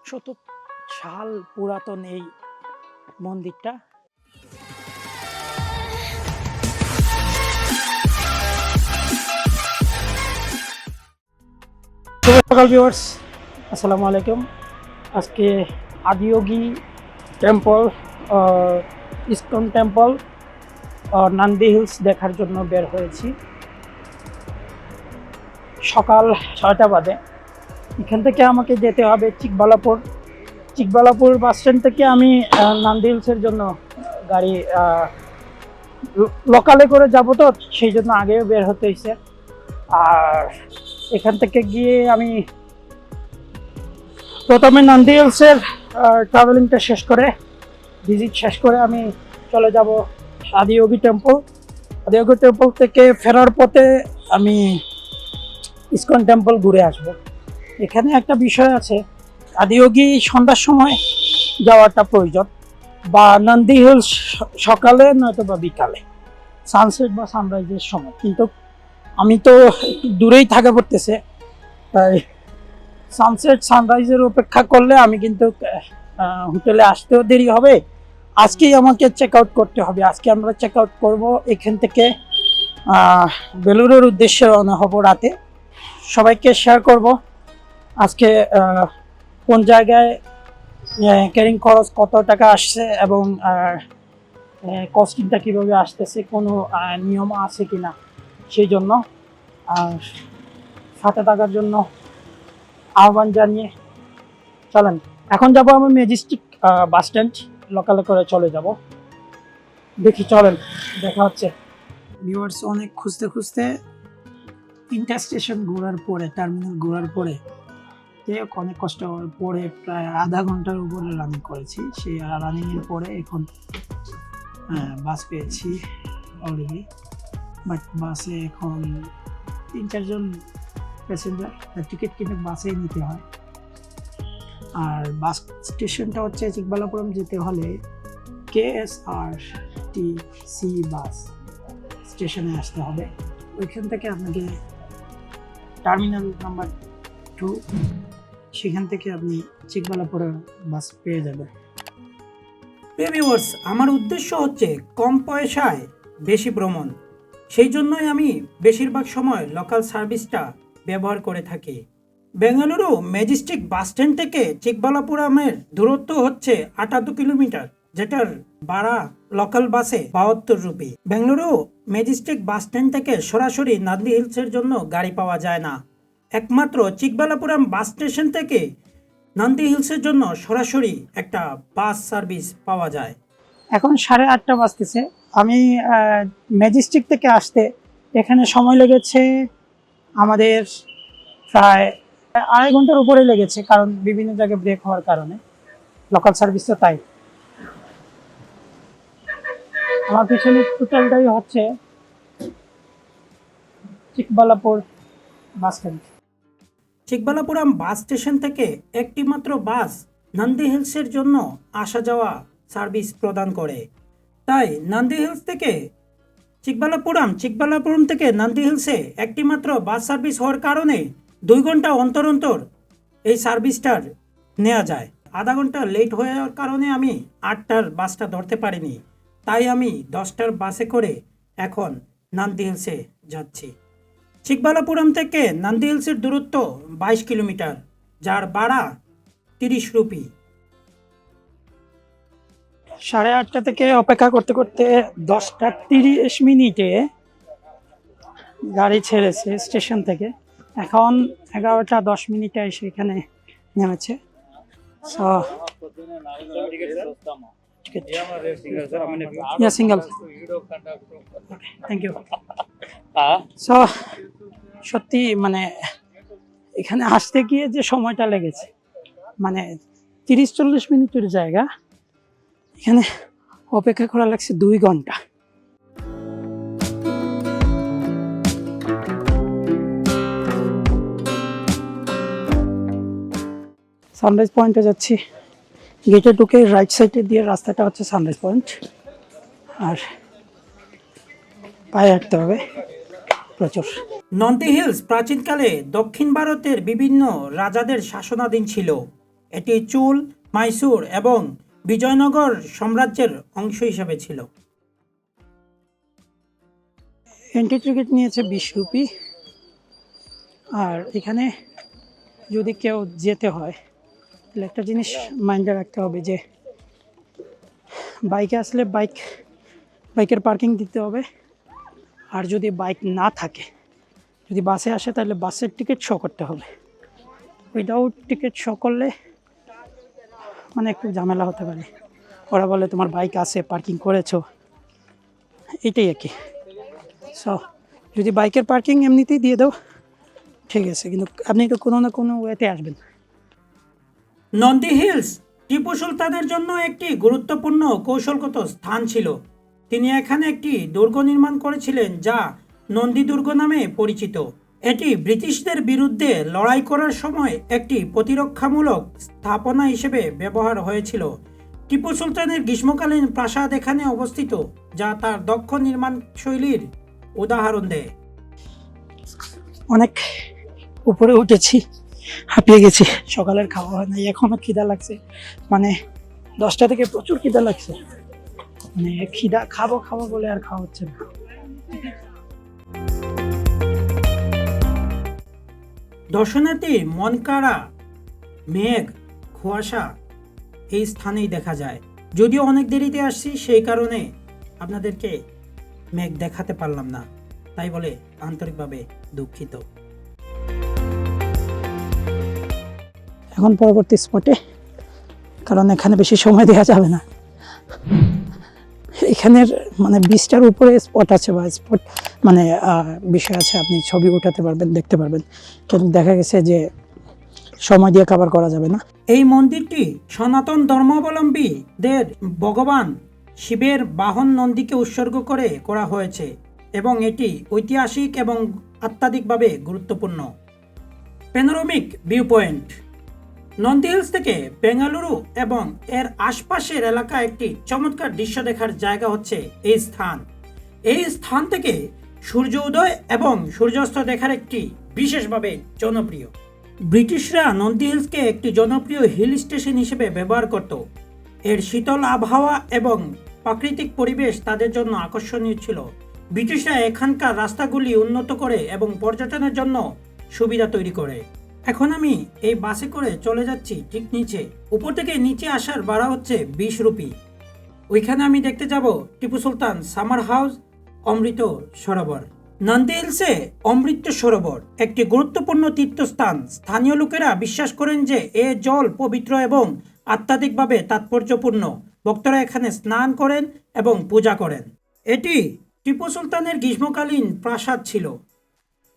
আটশত সাল পুরাতন এই মন্দিরটা। সকাল ভিউয়ার্স, আসসালামু আলাইকুম। আজকে Adiyogi temple ISKCON temple Nandi hills দেখার জন্য বের হয়েছি। সকাল ছয়টা বাজে। এখান থেকে আমাকে যেতে হবে চিকবালাপুর। চিকবালাপুর বাস স্ট্যান্ড থেকে আমি আহ, নান্দি হিলসের জন্য গাড়ি লোকালে করে যাব তো সেই জন্য আগেও বের হতে হয়েছে আর এখান থেকে গিয়ে আমি প্রথমে নান্দি হিলসের ট্রাভেলিংটা শেষ করে ভিজিট শেষ করে আমি চলে যাব আদিয়োগী টেম্পল আদিয়োগী টেম্পল থেকে ফেরার পথে আমি ইসকন টেম্পল ঘুরে আসব। এখানে একটা বিষয় আছে। আদিয়োগী সন্ধ্যার সময় যাওয়াটা প্রয়োজন বা নন্দী হিলস সকালে নয়তো বা বিকালে সানসেট বা সানরাইজের সময়। কিন্তু আমি তো একটু দূরেই থাকা পড়তেছে, তাই সানসেট সানরাইজের অপেক্ষা করলে আমি কিন্তু হোটেলে আসতেও দেরি হবে। আজকেই আমাকে চেক আউট করতে হবে। আজকে আমরা চেক আউট করব এখান থেকে বেলুরের উদ্দেশ্যে রওনা হব রাতে। সবাইকে শেয়ার করব। আজকে কোন জায়গায় ক্যারিং খরচ কত টাকা আসছে এবং কস্টিংটা কীভাবে আসতেছে, কোনো নিয়ম আছে কি না সেই জন্য, আর সাথে থাকার জন্য আহ্বান জানিয়ে চলেন। এখন যাব আমি ম্যাজিস্টিক বাস স্ট্যান্ড লোকালে করে চলে যাব। দেখি, চলেন, দেখা হচ্ছে। ভিউয়ার্স অনেক খুঁজতে খুঁজতে তিনটা স্টেশন ঘোরার পরে টার্মিনাল ঘোরার পরে যাই অনেক কষ্ট পরে প্রায় আধা ঘণ্টার উপরে রানিং করেছি। সেই রানিংয়ের পরে এখন বাস পেয়েছি অলরেডি বাট বাসে এখন তিন চারজন প্যাসেঞ্জার টিকিট কিনে বাসেই নিতে হয়। আর বাস স্টেশনটা হচ্ছে চিকবালাপুরম যেতে হলে কে এস আর টি সি বাস স্টেশনে আসতে হবে। ওইখান থেকে আপনাকে টার্মিনাল নাম্বার টু সেখান থেকে আপনি চিকবালাপুরের বাস পেয়ে যাবেন। ভিউয়ার্স আমার উদ্দেশ্য হচ্ছে কম পয়সায় বেশি ভ্রমণ। সেই জন্যই আমি বেশিরভাগ সময় লোকাল সার্ভিসটা ব্যবহার করে থাকি। বেঙ্গালুরু ম্যাজিস্টিক বাস স্ট্যান্ড থেকে চিকবালাপুরামের দূরত্ব হচ্ছে আটাত্তর কিলোমিটার, যেটার ভাড়া লোকাল বাসে বাহাত্তর rupee. Bengaluru Majestic bus stand থেকে সরাসরি নাদলি হিলসের জন্য গাড়ি পাওয়া যায় না। একমাত্র চিকবালাপুরাম বাস স্টেশন থেকে নন্দী হিলসের জন্য সরাসরি একটা বাস সার্ভিস পাওয়া যায়। এখন সাড়ে আটটা বাজতেছে। আমি ম্যাজিস্টিক থেকে আসতে এখানে সময় লেগেছে আমাদের প্রায় আড়াই ঘণ্টার উপরে লেগেছে, কারণ বিভিন্ন জায়গায় ব্রেক হওয়ার কারণে। লোকাল সার্ভিস তো তাই। আমার পিছনে টোটালটাই হচ্ছে চিকবালাপুর বাস স্ট্যান্ড। চিকবালাপুরাম বাস স্টেশন থেকে একটি মাত্র বাস নন্দী হিলসের জন্য আসা যাওয়া সার্ভিস প্রদান করে। তাই নন্দী হিলস থেকে চিকবালাপুরাম, চিকবালাপুরম থেকে নন্দী হিলসে একটি মাত্র বাস সার্ভিস হওয়ার কারণে দুই ঘণ্টা অন্তর অন্তর এই সার্ভিসটার নেওয়া যায়। আধা ঘণ্টা লেট যাওয়ার কারণে আমি আটটার বাসটা ধরতে পারিনি। তাই আমি দশটার বাসে করে এখন নান্দি হিলসে যাচ্ছি। চিকবালাপুরম থেকে নান্দি হিলসের দূরত্ব বাইশ কিলোমিটার যার ভাড়া তিরিশ রুপি। সাড়ে আটটা থেকে অপেক্ষা করতে করতে দশটা তিরিশ মিনিটে গাড়ি ছেড়েছে স্টেশন থেকে। এখন এগারোটা দশ মিনিটে এসে এখানে নেমেছে। So yeah single thank you so সত্যি মানে এখানে আসতে গিয়ে যে সময়টা লেগেছে মানে তিরিশ চল্লিশ মিনিটের জায়গা, এখানে অপেক্ষা করা লাগছে দুই ঘণ্টা। সানরাইজ পয়েন্টে যাচ্ছি। গেটে ঢুকে রাইট সাইডে দিয়ে রাস্তাটা হচ্ছে সানরাইজ পয়েন্ট আর পায়ে হাঁটতে হবে। প্রচুর। নন্দী হিলস প্রাচীনকালে দক্ষিণ ভারতের বিভিন্ন রাজাদের শাসনাধীন ছিল। এটি চুল, মাইসুর এবং বিজয়নগর সাম্রাজ্যের অংশ হিসাবে ছিল। এন্ট্রি টিকিট নিয়েছে বিশ রুপি। আর এখানে যদি কেউ যেতে হয়, তাহলে একটা জিনিস মাইন্ডে রাখতে হবে যে বাইকে আসলে বাইক বাইকের পার্কিং দিতে হবে। আর যদি বাইক না থাকে যদি বাসে আসে, তাহলে বাসের টিকিট শো করতে হবে। উইদাউট টিকিট শো করলে মানে একটু ঝামেলা হতে পারে। ওরা বলে, তোমার বাইক আছে পার্কিং করেছ। এটাই আর কি। সো যদি বাইকের পার্কিং এমনিতেই দিয়ে দাও, ঠিক আছে। কিন্তু আপনি তো কোনো না কোনো ওয়েতে আসবেন। নন্দী হিলস, টিপু সুলতানের জন্য একটি গুরুত্বপূর্ণ কৌশলগত স্থান ছিল। তিনি এখানে একটি দুর্গ নির্মাণ করেছিলেন যা নন্দী দুর্গ নামে পরিচিত। এটি ব্রিটিশদের বিরুদ্ধে লড়াই করার সময় একটি প্রতিরক্ষামূলক স্থাপনা হিসেবে ব্যবহার হয়েছিল। টিপু সুলতানের গ্রীষ্মকালীন প্রাসাদ এখানে অবস্থিত, যা তার দক্ষ নির্মাণ শৈলীর উদাহরণ দেয়। অনেক উপরে উঠেছি, হাঁপিয়ে গেছি, সকালের খাওয়া হয় নাই, এখনও খিদা লাগছে। মানে দশটা থেকে প্রচুর খিদা লাগছে। মানে খিদা, খাব খাব বলে আর খাওয়া হচ্ছে না। দর্শনার্থী মনকাড়া, মেঘ খোয়াশা এই স্থানেই দেখা যায়। যদিও অনেক দেরিতে আসছি, সেই কারণে আপনাদেরকে মেঘ দেখাতে পারলাম না। তাই বলে আন্তরিকভাবে দুঃখিত। এখন পরবর্তী স্পটে কারণ এখানে বেশি সময় দেওয়া যাবে না। এখানের মানে বিশটার উপরে স্পট আছে বা স্পট মানে বিষয় আছে, আপনি ছবি উঠাতে পারবেন, দেখতে পারবেন। কিন্তু দেখা গেছে যে সময় দিয়ে কভার করা যাবে না। এই মন্দিরটি সনাতন ধর্মাবলম্বীদের ভগবান শিবের বাহন নন্দীকে উৎসর্গ করে করা হয়েছে এবং এটি ঐতিহাসিক এবং আত্মাধিকভাবে গুরুত্বপূর্ণ। Panoramic view point Nandi hills থেকে বেঙ্গালুরু এবং এর আশপাশের এলাকা একটি চমৎকার দৃশ্য দেখার জায়গা হচ্ছে এই স্থান। এই স্থান থেকে সূর্য উদয় এবং সূর্যাস্ত দেখার একটি বিশেষভাবে জনপ্রিয়। ব্রিটিশরা নন্দী হিলসকে একটি জনপ্রিয় হিল স্টেশন হিসেবে ব্যবহার করত। এর শীতল আবহাওয়া এবং প্রাকৃতিক পরিবেশ তাদের জন্য আকর্ষণীয় ছিল। ব্রিটিশরা এখানকার রাস্তাগুলি উন্নত করে এবং পর্যটনের জন্য সুবিধা তৈরি করে। এখন আমি এই বাসে করে চলে যাচ্ছি ঠিক নিচে। উপর থেকে নিচে আসার ভাড়া হচ্ছে বিশ রুপি। ওইখানে আমি দেখতে যাব টিপু সুলতান সামার হাউস, অমৃত সরোবর। নন্দী হিলসে অমৃত সরোবর একটি গুরুত্বপূর্ণ তীর্থস্থান। স্থানীয় লোকেরা বিশ্বাস করেন যে এ জল পবিত্র এবং আধ্যাত্মিকভাবে তাৎপর্যপূর্ণ। ভক্তরা এখানে স্নান করেন এবং পূজা করেন। এটি টিপু সুলতানের গ্রীষ্মকালীন প্রাসাদ ছিল।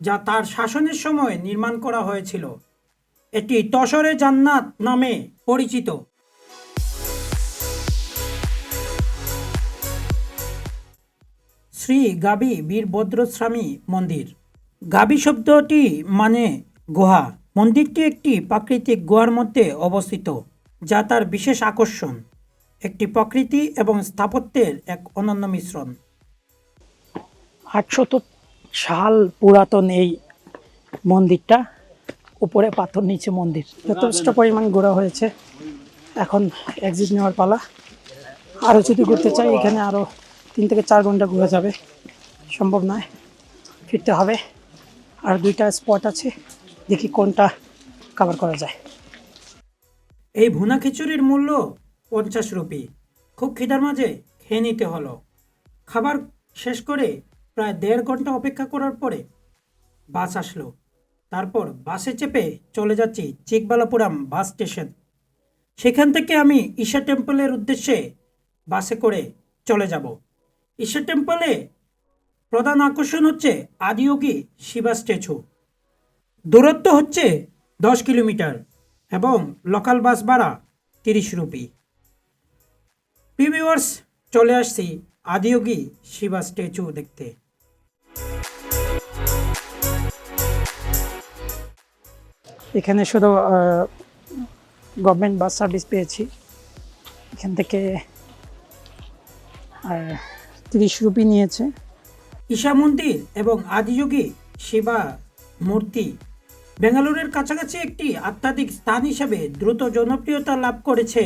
যা তার শাসনের সময় নির্মাণ করা হয়েছিল। এটি তসরে জান্নাত নামে পরিচিত। শ্রী গাবি বীরভদ্রস্বামী মন্দির। গাবি শব্দটি মানে গুহা। মন্দিরটি একটি প্রাকৃতিক গুহার মধ্যে অবস্থিত, যা তার বিশেষ আকর্ষণ। একটি প্রকৃতি এবং স্থাপত্যের এক অনন্য মিশ্রণ। আটশত সাল পুরাতন এই মন্দিরটা, উপরে পাথর, নিচে মন্দির। যথেষ্ট পরিমাণ ঘোরা হয়েছে। এখন এক্সিট নেওয়ার পালা। আরও যদি ঘুরতে চাই, এখানে আরও তিন থেকে চার ঘণ্টা ঘোরা যাবে। সম্ভব নয়। ফিরতে হবে। আর দুইটা স্পট আছে। দেখি কোনটা কভার করা যায়। এই ভুনা খিচুড়ির মূল্য পঞ্চাশ রুপি। খুব খিদার মাঝে খেয়ে নিতে হলো। খাবার শেষ করে প্রায় দেড় ঘণ্টা অপেক্ষা করার পরে বাস আসলো। তারপর বাসে চেপে চলে যাচ্ছি চিকবালাপুরাম বাস স্টেশন। সেখান থেকে আমি ঈশা টেম্পলের উদ্দেশ্যে বাসে করে চলে যাব। ঈশা টেম্পলে প্রধান আকর্ষণ হচ্ছে আদিয়োগী শিবা স্ট্যাচু। দূরত্ব হচ্ছে দশ কিলোমিটার এবং লোকাল বাস ভাড়া তিরিশ রুপি। প্রিভিউয়ার্স, চলে আসছি আদিয়োগী শিবা স্ট্যাচু দেখতে। এখানে শুধু গভর্নমেন্ট বাস সার্ভিস পেয়েছি। এখান থেকে, আর তিরিশ রুপি নিয়েছে। ঈশা মন্দির এবং আদিযোগী শিবা মূর্তি। বেঙ্গালুরুর কাছাকাছি একটি আধ্যাত্মিক স্থান হিসেবে দ্রুত জনপ্রিয়তা লাভ করেছে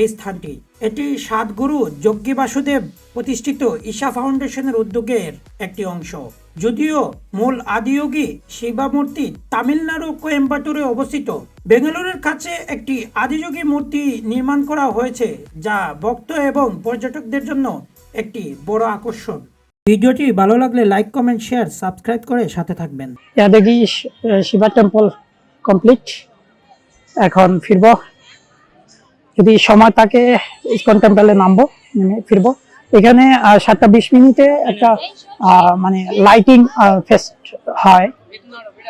এই স্থানটি। এটি সাতগুরু যজ্ঞী বাসুদেব প্রতিষ্ঠিত ঈশা ফাউন্ডেশনের উদ্যোগের একটি অংশ। যদিও মূল আদিয়োগী শিবা মূর্তি তামিলনাড়ু কোয়েম্বাটুরে অবস্থিত। বেঙ্গালুরুর কাছে একটি আদিযোগী মূর্তি নির্মাণ করা হয়েছে, যা ভক্ত এবং পর্যটকদের জন্য একটি বড় আকর্ষণ। ভিডিওটি ভালো লাগলে লাইক, কমেন্ট, শেয়ার, সাবস্ক্রাইব করে সাথে থাকবেন। ইয়াদেগি শিবা টেম্পল কমপ্লিট। এখন ফিরব। যদি সময় থাকে, ইসকন টেম্পলে নামবো, নেমে ফিরবো। এখানে সাতটা বিশ মিনিটে একটা মানে লাইটিং ফেস্ট হয়।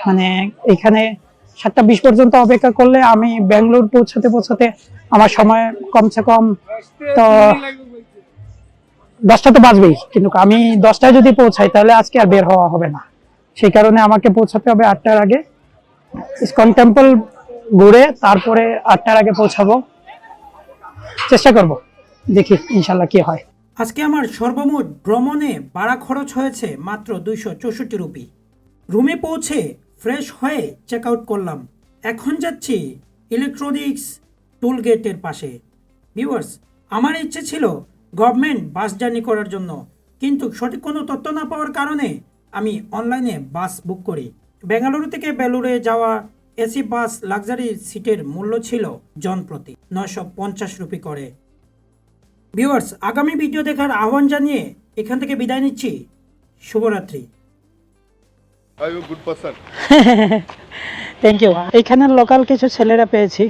মানে এখানে সাতটা বিশ পর্যন্ত অপেক্ষা করলে আমি ব্যাঙ্গালোর পৌঁছাতে পৌঁছাতে আমার সময় কমসে কম তো দশটা তো বাজবেই। কিন্তু আমি দশটায় যদি পৌঁছাই তাহলে আজকে আর বের হওয়া হবে না। সেই কারণে আমাকে পৌঁছাতে হবে আটটার আগে। ইসকন টেম্পল ঘুরে তারপরে আটটার আগে পৌঁছাবো। চেষ্টা করব। দেখি ইনশাল্লাহ কি হয়। আজকে আমার সর্বমোট ভ্রমণে ভাড়া খরচ হয়েছে মাত্র দুইশো চৌষট্টি রুপি। রুমে পৌঁছে ফ্রেশ হয়ে চেক আউট করলাম। এখন যাচ্ছি ইলেকট্রনিক্স টুল গেটের পাশে। ভিউয়ার্স, আমার ইচ্ছে ছিল গভর্নমেন্ট বাস জার্নি করার জন্য, কিন্তু সঠিক কোনো তথ্য না পাওয়ার কারণে আমি অনলাইনে বাস বুক করি। বেঙ্গালুরু থেকে বেলুরে যাওয়া এসি বাস লাক্সারি সিটের মূল্য ছিল জন প্রতি নয়শো পঞ্চাশ রুপি করে। ভিউয়ার্স আগামী ভিডিও দেখার আহ্বান জানিয়ে এখান থেকে বিদায় নিচ্ছি। শুভরাত্রি। থ্যাংক ইউ এখানে লোকাল কিছু ছেলেরা পেয়েছি।